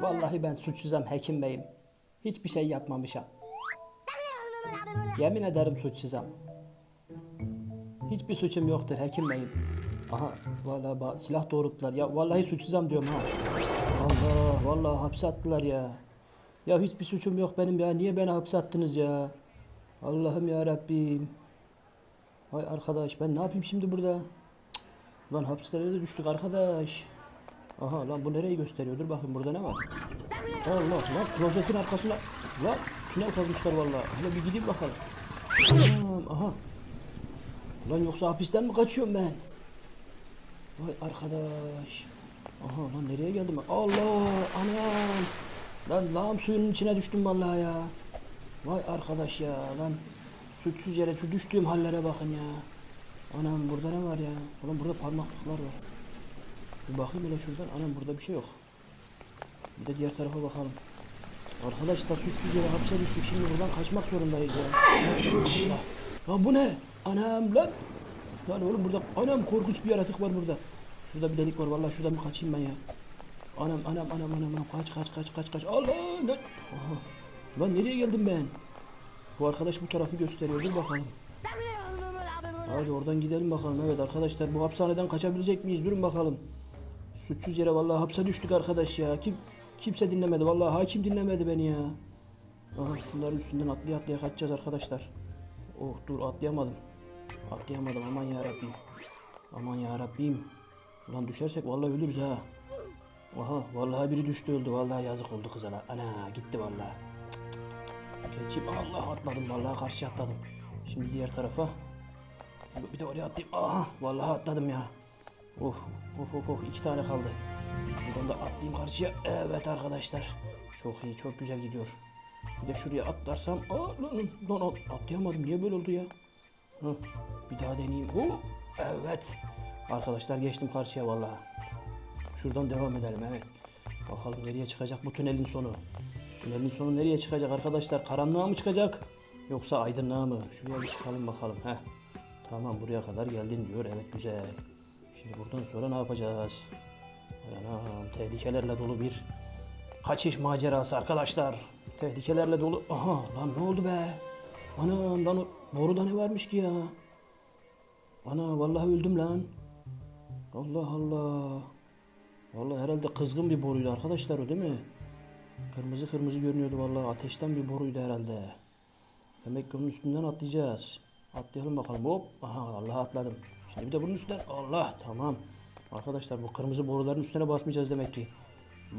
Vallahi ben suçsuzam hekim beyim. Hiçbir şey yapmamışam. Yemin ederim suçsuzam. Hiçbir suçum yoktur hekim beyim. Aha vallahi ba- silah doğrulttular. Ya vallahi suçsuzam diyorum ha. Allah vallahi hapse attılar ya. Ya hiçbir suçum yok benim ya. Niye beni hapse attınız ya? Allah'ım ya Rabbim. Vay arkadaş ben ne yapayım şimdi burada? Cık, Lan hapislere de düştük arkadaş. Aha lan bu nereyi gösteriyor? Dur bakayım burada ne var? Allah lan klozetin arkasına. Lan tünel kazmışlar vallahi. Hele bir gideyim bakalım. Aha. Lan yoksa hapisten mi kaçıyorum ben? Vay arkadaş. Aha lan nereye geldim ben? Allah anam. Lan lağım suyunun içine düştüm vallahi ya. Vay arkadaş ya lan. Suçsuz yere şu düştüğüm hallere bakın ya. Anam burada ne var ya? Ulan burada parmaklıklar var. Bir bakayım hele şuradan. Anam burada bir şey yok. Bir de diğer tarafa bakalım. Arkadaşlar suçsuz yere hapse düştük. Şimdi buradan kaçmak zorundayız ya. Allah. Lan bu ne? Anam lan. Lan oğlum burada anam korkunç bir yaratık var burada. Şurada bir delik var. Vallahi şuradan bir kaçayım ben ya. Anam anam anam anam anam kaç kaç kaç kaç kaç. Allah lan. Aha. Lan nereye geldim ben? Bu arkadaş bu tarafı gösteriyor. Dur bakalım. Hadi oradan gidelim bakalım. Evet arkadaşlar bu hapishaneden kaçabilecek miyiz? Durun bakalım. Suçsuz yere vallahi hapse düştük arkadaş ya. Kim kimse dinlemedi. Vallahi hakim dinlemedi beni ya. Aha şunların üstünden atlaya atlaya kaçacağız arkadaşlar. Oh dur atlayamadım. Atlayamadım aman ya Rabbim. Aman ya Rabbim. Ulan düşersek vallahi ölürüz ha. Aha vallahi biri düştü öldü. Vallahi yazık oldu kıza. lan. Ana gitti vallahi. Geçip Allah atladım vallahi karşı atladım. Şimdi diğer tarafa. Bir de oraya atlayayım. Aha vallahi atladım ya. Of of of of iki tane kaldı. Şuradan da atlayayım karşıya. Evet arkadaşlar. Çok iyi çok güzel gidiyor. Bir de şuraya atlarsam. Aa, lan, lan, lan atlayamadım. Niye böyle oldu ya? Hı, bir daha deneyeyim. Hu, evet. Arkadaşlar geçtim karşıya vallahi. Şuradan devam edelim evet. Bakalım nereye çıkacak bu tünelin sonu. Tünelin sonu nereye çıkacak arkadaşlar? Karanlığa mı çıkacak? Yoksa aydınlığa mı? Şuraya bir çıkalım bakalım. Heh. Tamam buraya kadar geldin diyor. Evet güzel. Şimdi buradan sonra ne yapacağız? Anam tehlikelerle dolu bir kaçış macerası arkadaşlar. Tehlikelerle dolu. Aha lan ne oldu be? Anam lan boruda ne varmış ki ya? Ana vallahi öldüm lan. Allah Allah. Vallahi herhalde kızgın bir boruydu arkadaşlar o değil mi? Kırmızı kırmızı görünüyordu vallahi ateşten bir boruydu herhalde. Demek ki onun üstünden atlayacağız. Atlayalım bakalım. Hop. Aha Allah atladım. Şimdi bir de bunun üstünden. Allah tamam. Arkadaşlar bu kırmızı boruların üstüne basmayacağız demek ki.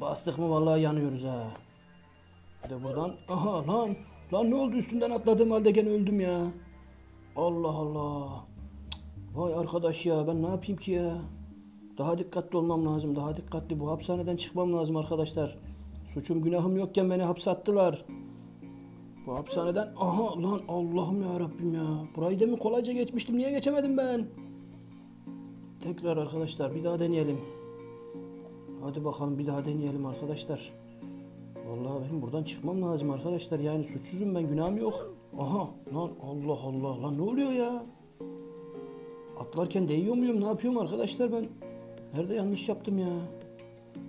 Bastık mı vallahi yanıyoruz ha. Bir de buradan. Aha lan. Lan ne oldu üstünden atladığım halde gene öldüm ya. Allah Allah. Vay arkadaş ya ben ne yapayım ki ya. Daha dikkatli olmam lazım. Daha dikkatli. Bu hapishaneden çıkmam lazım arkadaşlar. Suçum günahım yokken beni hapse attılar. Bu hapishaneden aha lan Allah'ım ya Rabbim ya. Burayı mı kolayca geçmiştim? Niye geçemedim ben? Tekrar arkadaşlar bir daha deneyelim. Hadi bakalım bir daha deneyelim arkadaşlar. Vallahi benim buradan çıkmam lazım arkadaşlar. Yani suçsuzum ben günahım yok. Aha lan Allah Allah lan ne oluyor ya? Atlarken değiyor muyum? Ne yapıyorum arkadaşlar ben? Nerede yanlış yaptım ya?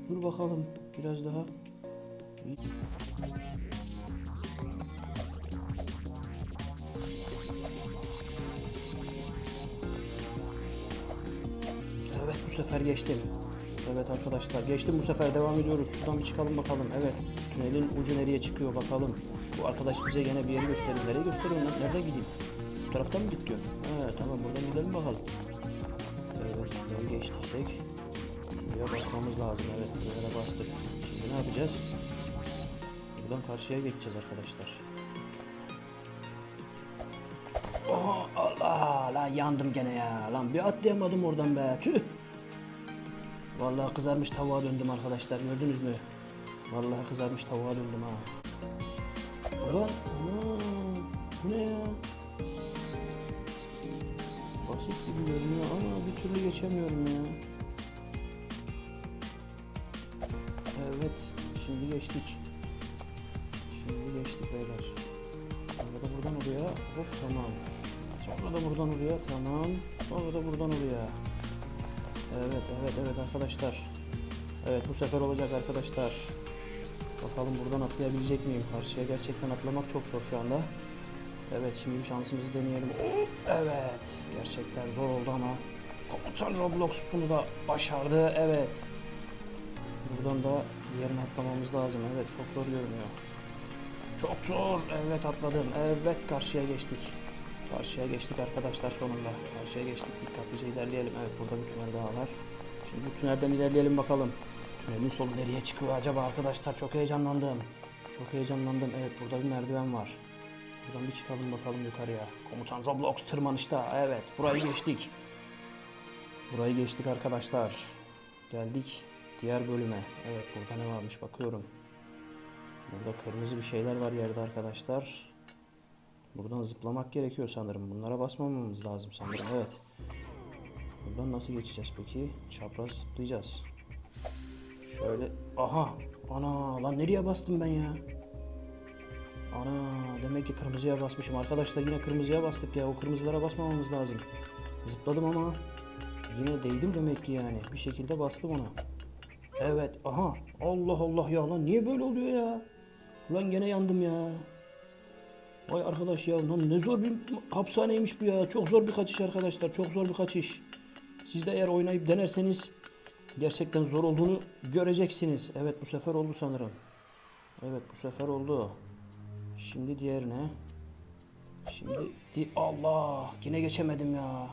Dur bakalım biraz daha. Evet sefer geçtim. Evet arkadaşlar geçtim bu sefer devam ediyoruz. Şuradan bir çıkalım bakalım. Evet tünelin ucu nereye çıkıyor bakalım. Bu arkadaş bize gene bir yeri gösteriyor. Nereye gösteriyor lan? Nereden gideyim? Bu taraftan mı git diyor. He tamam buradan gidelim bakalım. Evet şurayı geçtiysek şuraya basmamız lazım. Evet buraya bastık. Şimdi ne yapacağız? Buradan karşıya geçeceğiz arkadaşlar. Oha Allah lan yandım gene ya. Lan bir atlayamadım oradan be. Tüh. Vallahi kızarmış tavuğa döndüm arkadaşlar. Gördünüz mü? Vallahi kızarmış tavuğa döndüm ha. Ulan bu ne ya? Basit gibi görünüyor ama bir türlü geçemiyorum ya. Evet, şimdi geçtik. Şimdi geçtik beyler. Sonra da buradan oraya. Hop tamam. Sonra da buradan oraya. Tamam. Sonra da buradan oraya. Evet evet evet arkadaşlar. Evet bu sefer olacak arkadaşlar. Bakalım buradan atlayabilecek miyim? Karşıya gerçekten atlamak çok zor şu anda. Evet şimdi şansımızı deneyelim. Evet gerçekten zor oldu ama Komutan Roblox bunu da başardı. Evet. Buradan da diğerine atlamamız lazım. Evet çok zor görünüyor. Çok zor. Evet atladım. Evet karşıya geçtik. Karşıya geçtik arkadaşlar sonunda. Karşıya geçtik. Dikkatlice ilerleyelim. Evet burada bir tünel daha var. Şimdi bu tünelden ilerleyelim bakalım. Tünelin sonu nereye çıkıyor acaba arkadaşlar? Çok heyecanlandım. Çok heyecanlandım. Evet burada bir merdiven var. Buradan bir çıkalım bakalım yukarıya. Komutan Roblox tırmanışta. Evet burayı geçtik. Burayı geçtik arkadaşlar. Geldik diğer bölüme. Evet burada ne varmış bakıyorum. Burada kırmızı bir şeyler var yerde arkadaşlar. Buradan zıplamak gerekiyor sanırım. Bunlara basmamamız lazım sanırım. Evet. Buradan nasıl geçeceğiz peki? Çapraz zıplayacağız. Şöyle. Aha. Ana lan nereye bastım ben ya? Ana demek ki kırmızıya basmışım. Arkadaşlar yine kırmızıya bastık ya. O kırmızılara basmamamız lazım. Zıpladım ama yine değdim demek ki yani. Bir şekilde bastım ona. Evet. Aha. Allah Allah ya lan niye böyle oluyor ya? Ulan gene yandım ya. Vay arkadaş ya ne zor bir hapishaneymiş bu ya. Çok zor bir kaçış arkadaşlar. Çok zor bir kaçış. Siz de eğer oynayıp denerseniz gerçekten zor olduğunu göreceksiniz. Evet bu sefer oldu sanırım. Evet bu sefer oldu. Şimdi diğerine. Şimdi di Allah yine geçemedim ya.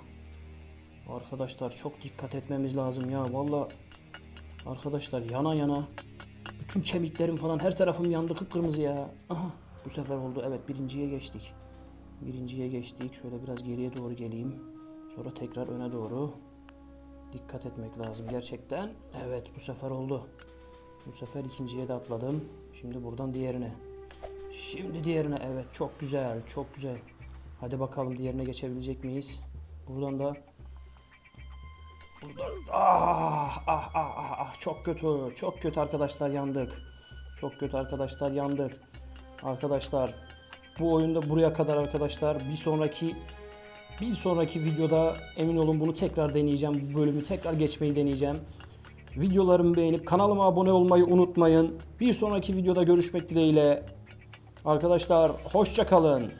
Arkadaşlar çok dikkat etmemiz lazım ya. Valla arkadaşlar yana yana bütün kemiklerim falan her tarafım yandı kıpkırmızı ya. Aha bu sefer oldu. Evet birinciye geçtik. Birinciye geçtik. Şöyle biraz geriye doğru geleyim. Sonra tekrar öne doğru. Dikkat etmek lazım gerçekten. Evet bu sefer oldu. Bu sefer ikinciye de atladım. Şimdi buradan diğerine. Şimdi diğerine evet çok güzel çok güzel. Hadi bakalım diğerine geçebilecek miyiz? Buradan da Buradan ah ah ah ah ah çok kötü çok kötü arkadaşlar yandık. Çok kötü arkadaşlar yandık. Arkadaşlar bu oyunda buraya kadar arkadaşlar bir sonraki bir sonraki videoda emin olun bunu tekrar deneyeceğim. Bu bölümü tekrar geçmeyi deneyeceğim. Videolarımı beğenip kanalıma abone olmayı unutmayın. Bir sonraki videoda görüşmek dileğiyle. Arkadaşlar hoşça kalın.